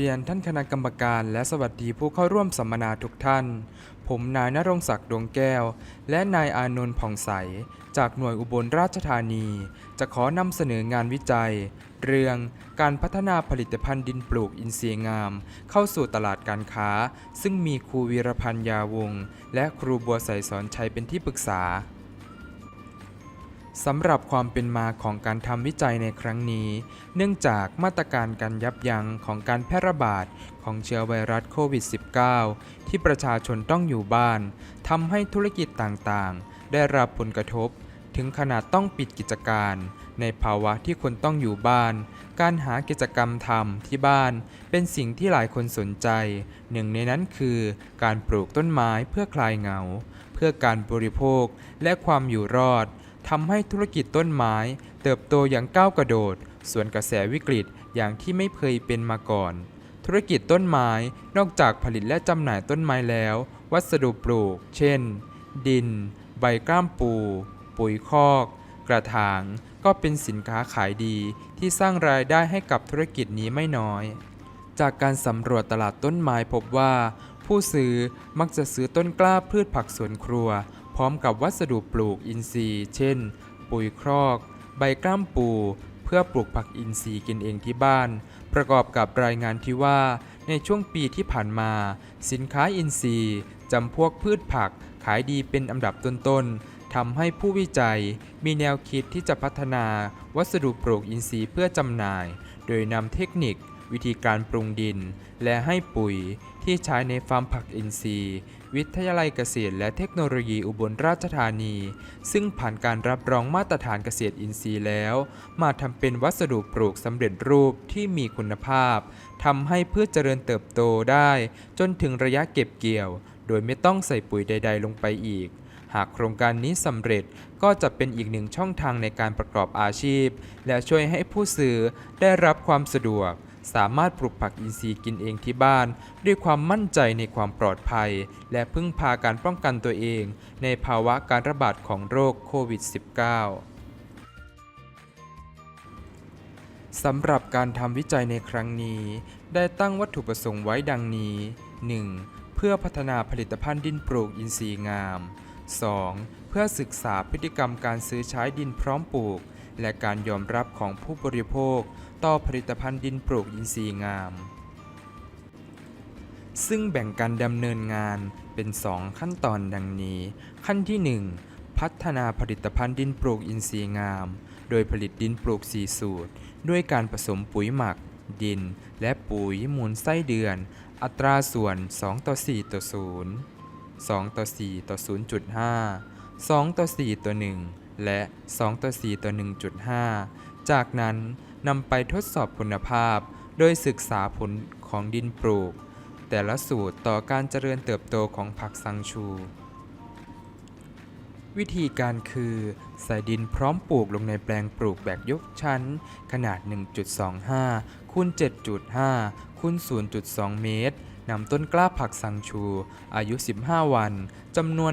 รียนท่านคณะกรรมการและสวัสดีผู้เข้าร่วมสัมมนาทุกท่าน ผมนายนรงศักดิ์ดวงแก้ว และนายอานนท์ผ่องใส จากหน่วยอุบลราชธานี จะขอนำเสนองานวิจัย เรื่องการพัฒนาผลิตภัณฑ์ดินปลูกอินทรีย์งาม เข้าสู่ตลาดการค้า ซึ่งมีครูวีรพันธ์ยาวง และครูบัวใสสอนชัยเป็นที่ปรึกษา สำหรับความเป็นมาของการทำวิจัยในครั้งนี้ เนื่องจากมาตรการการยับยั้งของการแพร่ระบาดของเชื้อไวรัสโควิด -19 ที่ประชาชนต้องอยู่บ้านทำให้ธุรกิจต่างๆ ได้รับผลกระทบ ถึงขนาดต้องปิดกิจการ ในภาวะที่คนต้องอยู่บ้าน การหากิจกรรมทำที่บ้าน เป็นสิ่งที่หลายคนสนใจ หนึ่งในนั้นคือ การปลูกต้นไม้เพื่อคลายเหงา เพื่อการบริโภคและความอยู่รอด ทำให้ธุรกิจต้นไม้ เติบโตอย่างก้าวกระโดด ส่วนกระแสวิกฤตอย่างที่ไม่เคยเป็นมาก่อน ธุรกิจต้นไม้นอกจากผลิตและจำหน่ายต้นไม้แล้ว วัสดุปลูก เช่น ดิน ใบกล้ามปู ปุ๋ยคอก กระถาง ก็เป็นสินค้าขายดีที่สร้างรายได้ให้กับธุรกิจนี้ไม่น้อย จากการสำรวจตลาดต้นไม้พบว่า ผู้ซื้อมักจะซื้อต้นกล้าพืชผักสวนครัว ร้อมกับวัสดุปลูกอินทรีย์ เช่น ปุ๋ยครอก ใบกล้ามปู เพื่อปลูกผักอินทรีย์กินเองที่บ้าน ประกอบกับรายงานที่ว่า ในช่วงปีที่ผ่านมา สินค้าอินทรีย์จำพวกพืชผักขายดีเป็นอันดับต้นๆทำให้ผู้วิจัยมีแนวคิดที่จะพัฒนาวัสดุปลูกอินทรีย์เพื่อจำหน่าย โดยนำเทคนิควิธีการปรุงดิน และให้ปุ๋ยที่ใช้ในฟาร์มผักอินทรีย์ วิทยาลัยเกษตรและเทคโนโลยีอุบลราชธานี ซึ่งผ่านการรับรองมาตรฐานเกษตรอินทรีย์แล้ว มาทำเป็นวัสดุปลูกสำเร็จรูปที่มีคุณภาพทำให้พืชเจริญเติบโตได้ จนถึงระยะเก็บเกี่ยว โดยไม่ต้องใส่ปุ๋ยใด ๆ ลงไปอีกหากโครงการนี้สำเร็จก็จะเป็นอีกหนึ่งช่องทางในการประกอบอาชีพ และช่วยให้ผู้ซื้อได้รับความสะดวก สามารถปลูกผักอินทรีย์กินเองที่บ้าน ด้วยความมั่นใจในความปลอดภัย และพึ่งพาการป้องกันตัวเอง ในภาวะการระบาดของโรคโควิด -19 สำหรับการทำวิจัยในครั้งนี้ ได้ตั้งวัตถุประสงค์ไว้ดังนี้ 1. เพื่อพัฒนาผลิตภัณฑ์ดินปลูกอินทรีย์งาม 2. เพื่อศึกษาพฤติกรรมการซื้อใช้ดินพร้อมปลูก และการยอมรับของผู้บริโภค ต่อผลิตภัณฑ์ดินปลูกอินทรีย์งาม ซึ่งแบ่งการดำเนินงานเป็น 2 ขั้นตอนดังนี้ ขั้นที่ 1 พัฒนาผลิตภัณฑ์ดินปลูกอินทรีย์งาม โดยผลิตดินปลูก4สูตร ด้วยการผสมปุ๋ยหมัก ดิน และปุ๋ยมูลไส้เดือน อัตราส่วน 2 ต่อ 4 ต่อ 0 2 ต่อ 4 ต่อ 0.5 2 ต่อ 4 ต่อ 1 และ2ต่อ4ต่อ1.5 จากนั้นนำไปทดสอบคุณภาพ โดยศึกษาผลของดินปลูก แต่ละสูตรต่อการเจริญเติบโตของผักสังชู วิธีการคือใส่ดินพร้อมปลูกลงในแปลงปลูกแบบยกชั้น ขนาด 1.25คูณ7.5คูณ0.2 เมตรนำต้นกล้าผักสังชู อายุ 15 วัน จำนวน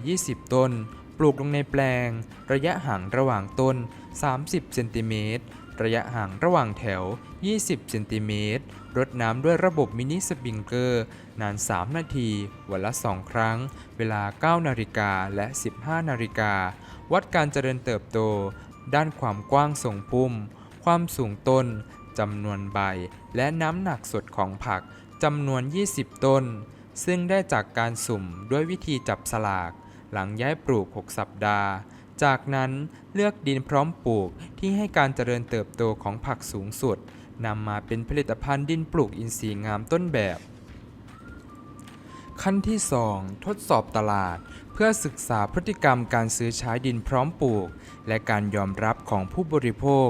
120 ต้น ปลูกลงในแปลง ระยะห่างระหว่างต้น 30 เซนติเมตร ระยะห่างระหว่างแถว 20 เซนติเมตร รดน้ำด้วยระบบมินิสปริงเกอร์ นาน 3 นาที วันละ 2 ครั้ง เวลา 9 นาฬิกาและ 15 นาฬิกา วัดการเจริญเติบโต ด้านความกว้างทรงพุ่ม ความสูงต้น จำนวนใบ และน้ำหนักสดของผัก จำนวน 20 ต้น ซึ่งได้จากการสุ่มด้วยวิธีจับสลาก หลังย้ายปลูก 6 สัปดาห์ จากนั้นเลือกดินพร้อมปลูกที่ให้การเจริญเติบโตของผักสูงสุดนำมาเป็นผลิตภัณฑ์ดินปลูกอินทรีย์งามต้นแบบ ขั้นที่ 2 ทดสอบตลาด เพื่อศึกษาพฤติกรรมการซื้อใช้ดินพร้อมปลูก และการยอมรับของผู้บริโภค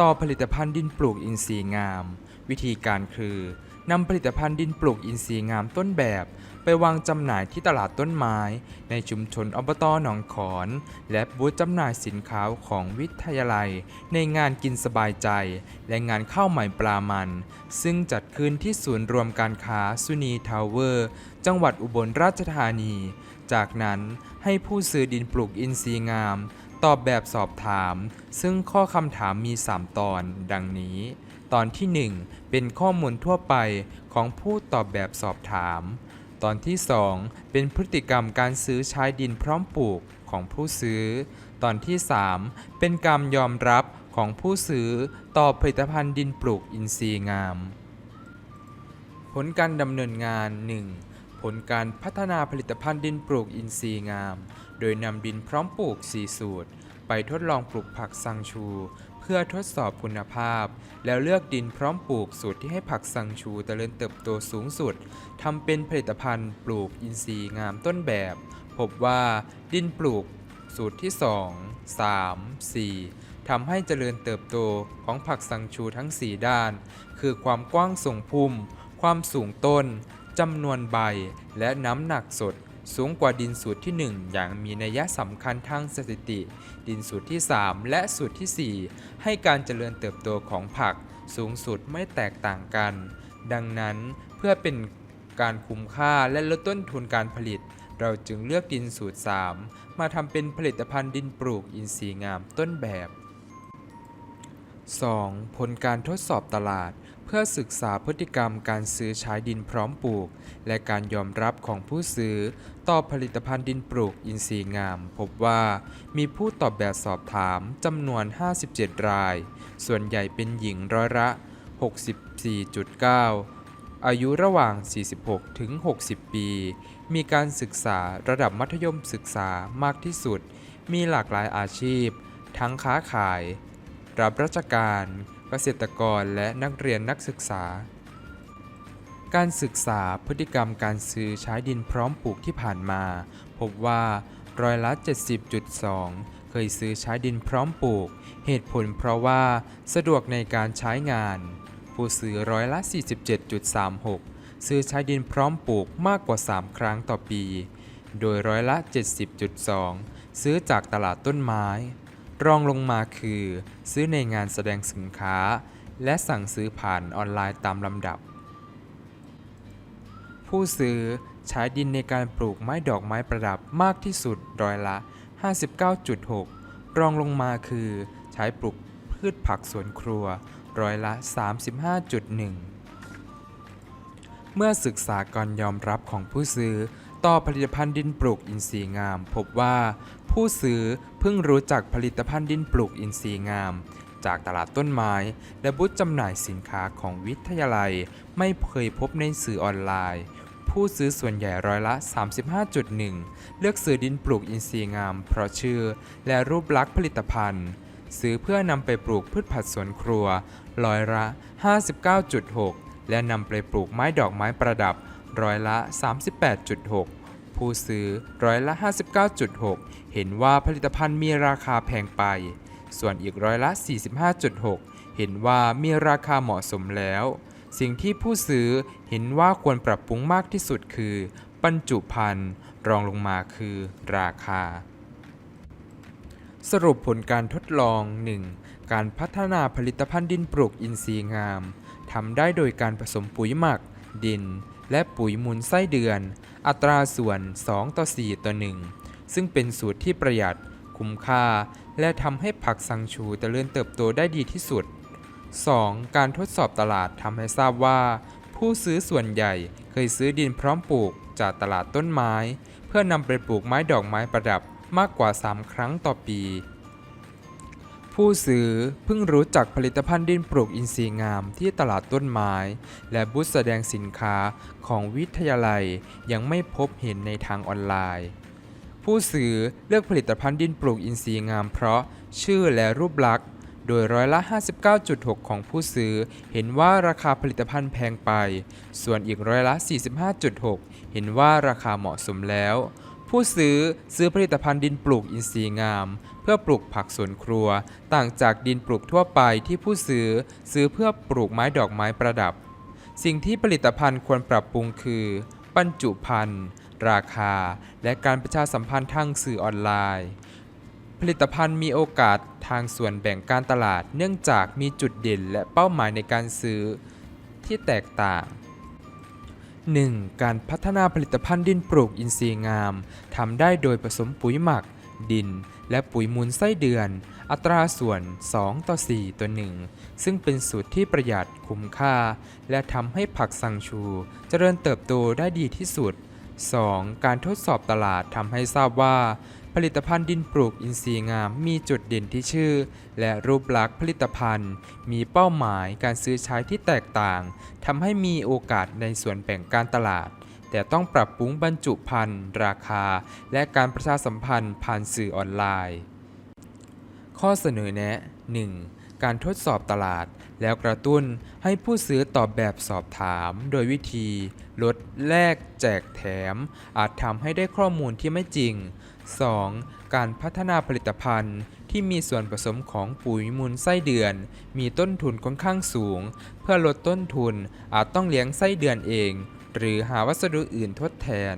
ต่อผลิตภัณฑ์ดินปลูกอินทรีย์งาม วิธีการคือ นำผลิตภัณฑ์ดินปลูกอินทรีย์งามต้นแบบ ไปวางจำหน่ายที่ตลาดต้นไม้ ในชุมชนอบตหนองขอน และบูธจำหน่ายสินค้าของวิทยาลัย ในงานกินสบายใจ และงานข้าวใหม่ปลามัน ซึ่งจัดขึ้นที่ศูนย์รวมการค้าสุนีทาวเวอร์ จังหวัดอุบลราชธานี จากนั้นให้ผู้ซื้อดินปลูกอินทรีย์งาม ตอบแบบสอบถาม ซึ่งข้อคำถามมี 3 ตอน ดังนี้ ตอนที่ 1 เป็นข้อมูลทั่วไปของผู้ตอบแบบสอบถาม ตอนที่ 2 เป็นพฤติกรรมการซื้อใช้ดินพร้อมปลูกของผู้ซื้อ ตอนที่ 3 เป็นการยอมรับของผู้ซื้อต่อผลิตภัณฑ์ดินปลูกอินทรีย์งาม ผลการดำเนินงาน 1. ผลการพัฒนาผลิตภัณฑ์ดินปลูกอินทรีย์งาม โดยนำดินพร้อมปลูก 4 สูตร ไปทดลองปลูกผักซังชู เพื่อทดสอบคุณภาพ แล้วเลือกดินพร้อมปลูกสูตรที่ให้ผักซังชูเจริญเติบโตสูงสุดทำเป็นผลิตภัณฑ์ปลูกอินทรีย์งามต้นแบบ พบว่าดินปลูกสูตรที่ 2 3 4ทำให้เจริญเติบโตของผักซังชูทั้ง 4 ด้าน คือความกว้างส่งพุ่ม ความสูงต้น จำนวนใบและน้ำหนักสดสูงกว่าดินสูตรที่ 1 อย่างมีนัยสำคัญทางสถิติ ดินสูตรที่ 3 และสูตรทีสี่ 4 ให้การเจริญเติบโตของผักสูงสุดไม่แตกต่างกัน ดังนั้นเพื่อเป็นการคุ้มค่าและลดต้นทุนการผลิต เราจึงเลือกดินสูตร 3 มาทำเป็นผลิตภัณฑ์ดินปลูกอินทรีย์งามต้นแบบ 2. ผลการทดสอบตลาด เพื่อศึกษาพฤติกรรมการซื้อใช้ดินพร้อมปลูก และการยอมรับของผู้ซื้อ ต่อผลิตภัณฑ์ดินปลูกอินทรีย์งาม พบว่ามีผู้ตอบแบบสอบถามจำนวน 57 ราย ส่วนใหญ่เป็นหญิงร้อยละ 64.9อายุระหว่าง 46 ถึง 60 ปี มีการศึกษาระดับมัธยมศึกษามากที่สุด มีหลากหลายอาชีพ ทั้งค้าขาย รับราชการ เกษตรกรและนักเรียนนักศึกษา การศึกษาพฤติกรรมการซื้อใช้ดินพร้อมปลูกที่ผ่านมา พบว่าร้อยละ 70.2 เคยซื้อใช้ดินพร้อมปลูก เหตุผลเพราะว่าสะดวกในการใช้งาน ผู้ซื้อร้อยละ 47.36 ซื้อใช้ดินพร้อมปลูกมากกว่า 3 ครั้งต่อปี โดยร้อยละ 70.2 ซื้อจากตลาดต้นไม้ รองลงมาคือ ซื้อในงานแสดงสินค้า และสั่งซื้อผ่านออนไลน์ตามลำดับ ผู้ซื้อใช้ดินในการปลูกไม้ดอกไม้ประดับมากที่สุดร้อยละ 59.6 รองลงมาคือ ใช้ปลูกพืชผักสวนครัวร้อยละ 35.1 เมื่อศึกษาการยอมรับของผู้ซื้อ ต่อผลิตภัณฑ์ดินปลูกอินทรีย์งาม พบว่าผู้ซื้อเพิ่งรู้จักผลิตภัณฑ์ดินปลูกอินทรีย์งาม จากตลาดต้นไม้ และบูธจำหน่ายสินค้าของวิทยาลัย ไม่เคยพบในสื่อออนไลน์ ผู้ซื้อส่วนใหญ่ร้อยละ 35.1 เลือกซื้อดินปลูกอินทรีย์งาม เพราะชื่อ และรูปลักษณ์ผลิตภัณฑ์ ซื้อเพื่อนำไปปลูกพืชผักสวนครัวร้อยละ 59.6 และนำไปปลูกไม้ดอกไม้ประดับ ร้อยละ 38.6 ผู้ซื้อร้อยละ 59.6 เห็นว่าผลิตภัณฑ์มีราคาแพงไป ส่วนอีกร้อยละ 45.6 เห็นว่ามีราคาเหมาะสมแล้ว สิ่งที่ผู้ซื้อเห็นว่าควรปรับปรุงมากที่สุดคือบรรจุภัณฑ์รองลงมาคือราคาสรุปผลการทดลอง 1. การพัฒนาผลิตภัณฑ์ดินปลูกอินทรีย์งาม ทำได้โดยการผสมปุ๋ยหมัก ดิน และปุ๋ยมูลไส้เดือน อัตราส่วน 2 ต่อ 4 ต่อ 1 ซึ่งเป็นสูตรที่ประหยัด คุ้มค่า และทำให้ผักสังชูเจริญเติบโตได้ดีที่สุด 2. การทดสอบตลาดทำให้ทราบว่า ผู้ซื้อส่วนใหญ่เคยซื้อดินพร้อมปลูกจากตลาดต้นไม้ เพื่อนำไปปลูกไม้ดอกไม้ประดับมากกว่า 3 ครั้งต่อปี ผู้ซื้อเพิ่งรู้จักผลิตภัณฑ์ดินปลูกอินทรีย์งามที่ตลาดต้นไม้ และบูธแสดงสินค้าของวิทยาลัยยังไม่พบเห็นในทางออนไลน์ ผู้ซื้อเลือกผลิตภัณฑ์ดินปลูกอินทรีย์งามเพราะชื่อและรูปลักษณ์โดยร้อยละ 59.6 ของผู้ซื้อ เห็นว่าราคาผลิตภัณฑ์แพงไป ส่วนอีกร้อยละ 45.6 เห็นว่าราคาเหมาะสมแล้ว ผู้ซื้อซื้อผลิตภัณฑ์ดินปลูกอินทรีย์งาม พื่อปลูกผักสวนครัว ต่างจากดินปลูกทั่วไปที่ผู้ซื้อซื้อเพื่อปลูกไม้ดอกไม้ประดับ สิ่งที่ผลิตภัณฑ์ควรปรับปรุงคือ บรรจุภัณฑ์ ราคา และการประชาสัมพันธ์ทางสื่อออนไลน์ ผลิตภัณฑ์มีโอกาสทางส่วนแบ่งการตลาด เนื่องจากมีจุดเด่นและเป้าหมายในการซื้อที่แตกต่าง 1. การพัฒนาผลิตภัณฑ์ดินปลูกอินทรีย์งามทำได้โดยผสมปุ๋ยหมัก ดิน และปุ๋ยมูลไส้เดือน อัตราส่วน 2 ต่อ 4 ต่อ 1 ซึ่งเป็นสูตรที่ประหยัดคุ้มค่า และทำให้ผักสังชู เจริญเติบโตได้ดีที่สุด 2. การทดสอบตลาดทำให้ทราบว่า ผลิตภัณฑ์ดินปลูกอินทรีย์งามมีจุดเด่นที่ชื่อ และรูปลักษณ์ผลิตภัณฑ์ มีเป้าหมายการซื้อใช้ที่แตกต่างทำให้มีโอกาสในส่วนแบ่งการตลาด แต่ต้องปรับปรุงบรรจุภัณฑ์ราคา และการประชาสัมพันธ์ผ่านสื่อออนไลน์ ข้อเสนอแนะ 1. การทดสอบตลาด แล้วกระตุ้นให้ผู้ซื้อตอบแบบสอบถาม โดยวิธี ลดแลกแจกแถม อาจทำให้ได้ข้อมูลที่ไม่จริง 2. การพัฒนาผลิตภัณฑ์ที่มีส่วนผสมของปุ๋ยมูลไส้เดือน มีต้นทุนค่อนข้างสูง เพื่อลดต้นทุนอาจต้องเลี้ยงไส้เดือนเอง หรือหาวัสดุอื่นทดแทน